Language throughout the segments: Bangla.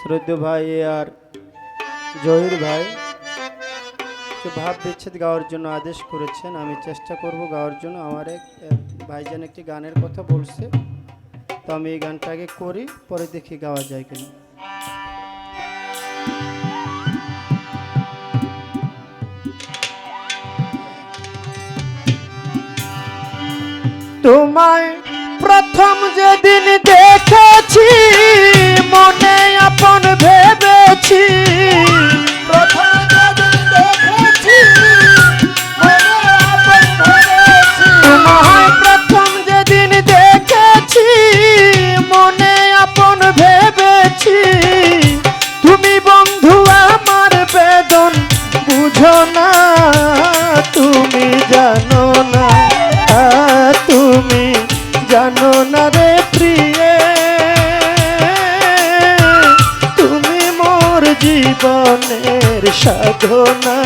শ্রদ্ধ ভাই আর জহির ভাই ভাব বিচ্ছেদ গাওয়ার জন্য আদেশ করেছেন। আমি চেষ্টা করব গাওয়ার জন্য। আমার এক ভাইজান একটি গানের কথা বলছে। তো আমি এই গানটা আগে করি, পরে দেখি গাওয়া যায় কিনা। তোমায় প্রথম যেদিন দেখেছি, মনে আপন ভেবেছি সাধনা।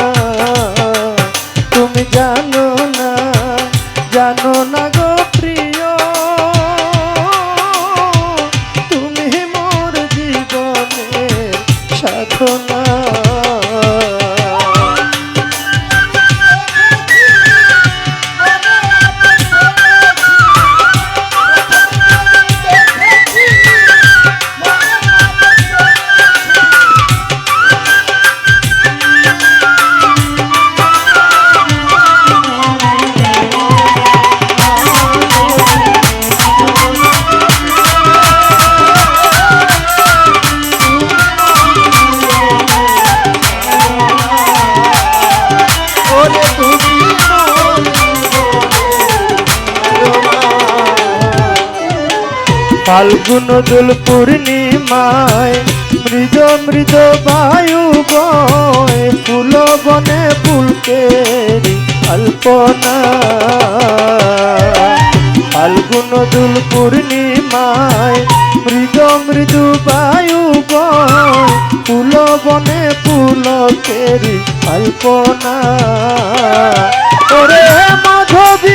ফাল্গুন দোল পূর্ণিমায়, মৃদ মৃদ বায়ু বয় ফুল বনে ফুলকের অল্পনা ফাল্গুন দোল পূর্ণিমায়, মৃদ মৃদু বায়ু বয় ফুল বনে ফুলকের অল্পনা ওরে মাধবী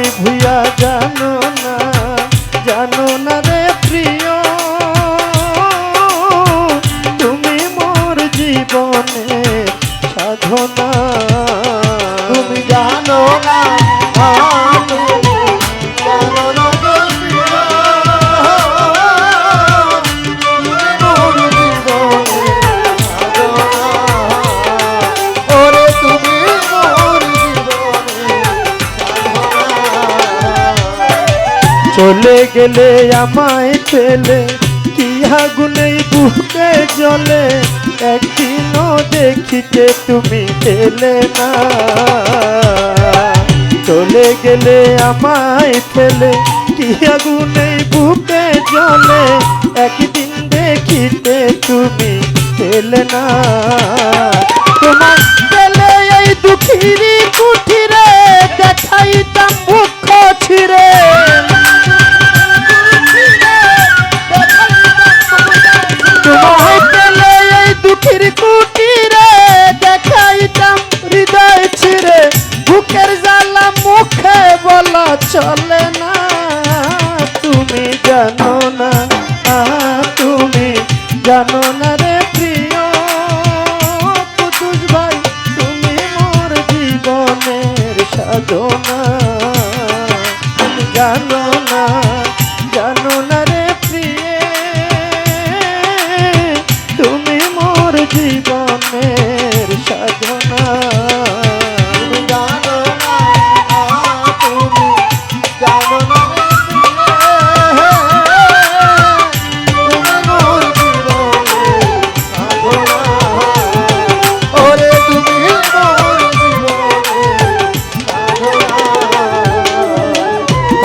চলে গেলে আমায় ফেলে কি আগুনে বুকে জলে। একদিনও দেখিতে তুমি এলে না। চলে গেলে আমায় ফেলে, কি আগুনে বুকে জলে একদিন দেখিতে তুমি এলে না।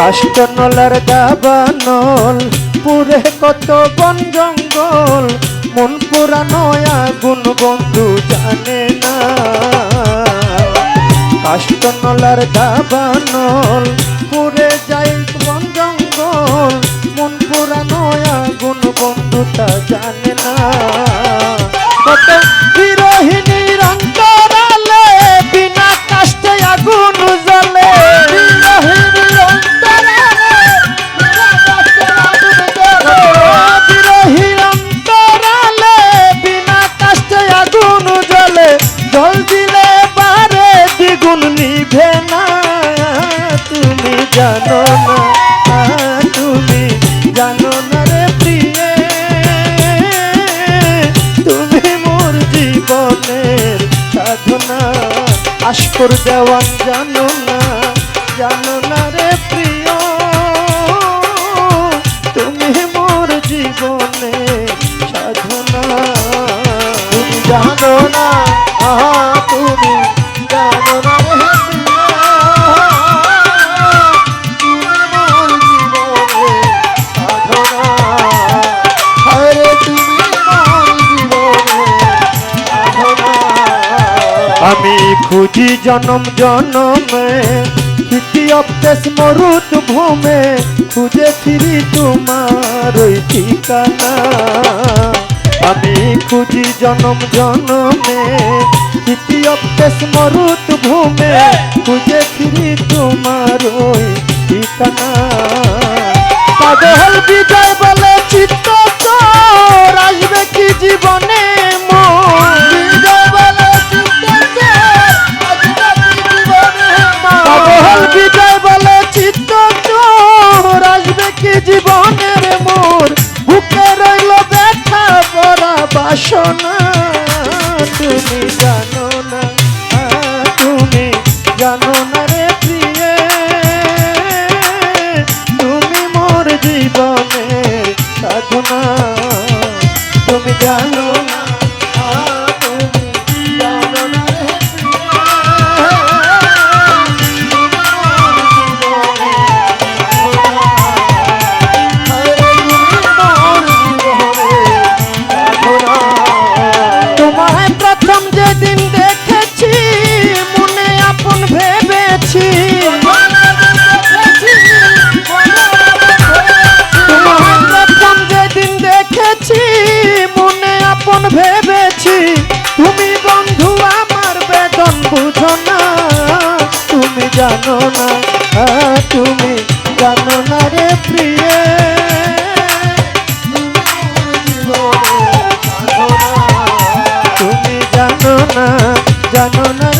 কাষ্টনলার দাবানল পুরে কত বন জঙ্গল, মন পুরানো আগুন বন্ধু জানে না। কাষ্টনলার দাবানল পুরে যাই বন জঙ্গল, মন পুরানো আগুন বন্ধু তা জানে না। আগুন জলে, জল দিলে পারে দ্বিগুণ নিভে না। তুমি জানো না, তুমি জানো না রে প্রিয়ে। তুমি মোর জীবনের সাধনা। আশকর দেওয়ান জানো খুঁজি জনম, জনমে। স্মৃতি অপ্তেশ মরুত ভূমে। খুঁজে ফিরি তোমার ওই ঠিকানা। আমি খুঁজি জনম, জনমে। স্মৃতি অপ্তেশ মরুত ভূমে। খুঁজে ফিরি তোমার ঠিকানা। সাধনা জানো না।